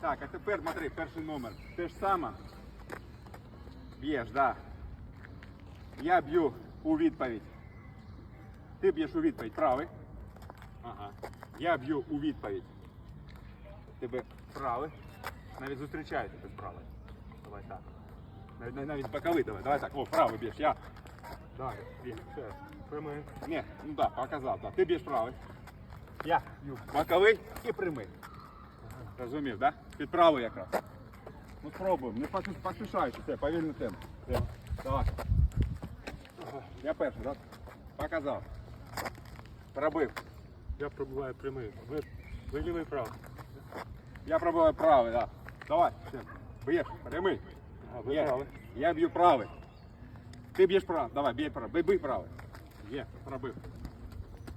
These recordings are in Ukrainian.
Так, а тепер смотри, перший номер. Те ж саме. Б'єш, да. Я б'ю у відповідь. Ти б'єш у відповідь правий. Ага. Я б'ю у відповідь. Тебе правий. Навіть зустрічаю тебе правий. Давай так. Навіть, навіть, боковий давай. Давай так. О, правий б'єш. Я. Давай, б'єш. Прямий. Ні, ну да, показав, да. Ти б'єш правий. Я б'ю боковий і прямий. Розумів, да? Під правий якраз. Ну спробуємо, не поспі- поспішаючи, все, повільно темп. Все, давай. Я перший, так? Показав. Пробив. Я пробуваю прямий. Ви, ви лівий правий. Я пробиваю правий, так. Да. Давай, все. Б'єш, прямий. А, ви Є. правий. Я б'ю правий. Ти б'єш правий. Давай, б'й правий. Бий, бий правий. Є, пробив.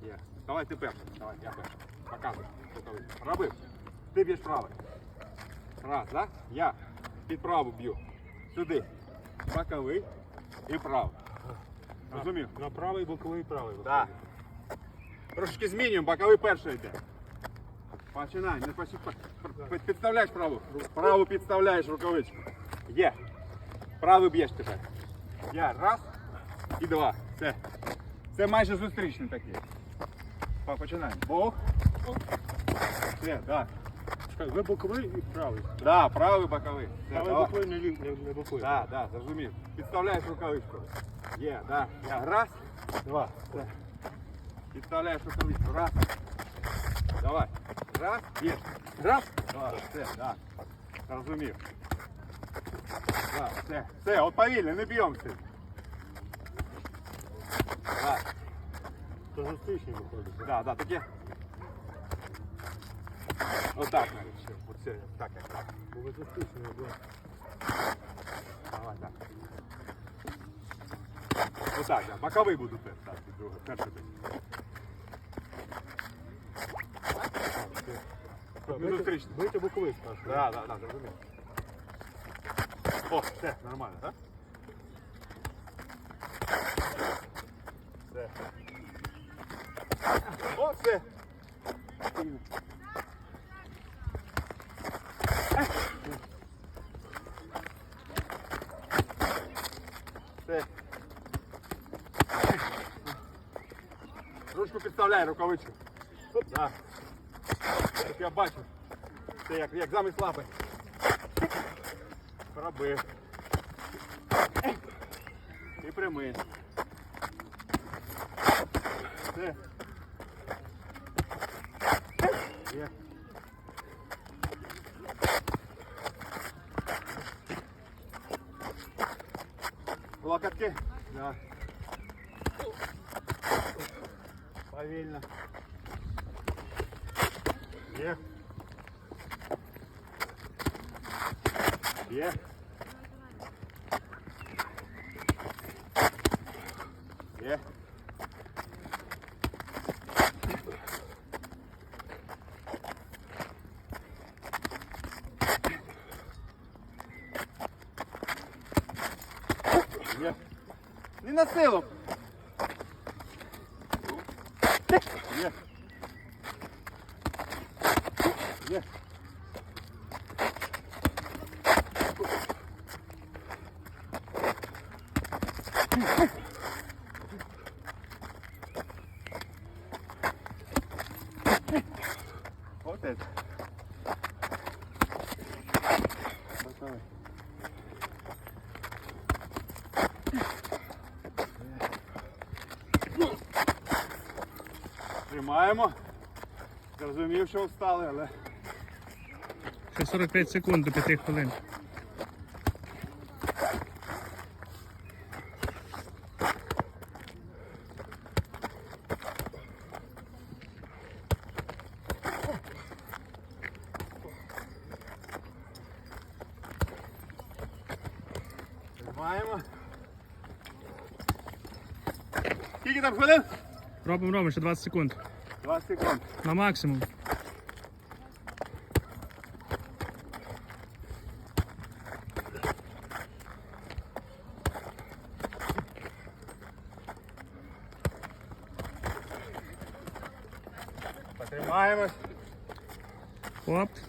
Є. Давай ти перший. Давай, я перший. Показуй. Боковий. Пробив. Ти б'єш правий. Раз, да? Я під праву б'ю. Сюди. Боковий і правий. Розумів? На правий, боковий, правий. Так. Трошечки змінюємо, боковий перший йде. Починай, не. Під- Підставляєш праву. Праву підставляєш рукавичку. Є. Правий б'єш тепер. Я. Раз і два. Все. Це майже зустрічний такий. Па- Починаємо. Бог. Все, так. Чекай, ви боковий і правий. Да, правий боковий. Все, Правий давай. боковий, не, лів, не, не боковий. Да, да, зрозумів. Підставляєш рукавичку. Є, да. Я. Раз, два. Все. Підставляєш рукавичку. Раз. Давай. Раз. Є. Раз. Два. Все, да. Зрозумів. Да, все. Все, от повільно, не б'ємося. Да, То зустрічний виходить. да, да, таке. Отак навіть ще. Оце, так, як так. Бо ви зустрічний, ви. Давай, так. Отак, да. Боковий буду теж. Так, і друге. Перший ти. Не зустрічний. Бийте боковий спершу. Да, да, да, зрозумів. О, все, нормально, так? Все. О, все. Все. Ручку підставляй, рукавичку. Да. Щоб я бачу. Це як, як замість лапи. Пробив. І прямий. Все. Є. Локотки. Да. Повільно. Є. Є. Є. Не на силу. Є. Є. Вот это. Давай. Тримаємо. Зрозумів, що встали, але Ще 45 секунд до 5 хвилин. тримаємо. Скільки там хвилин? Робимо, робимо, ще 20 секунд. 20 секунд. На максимум. Потримаємось. Оп.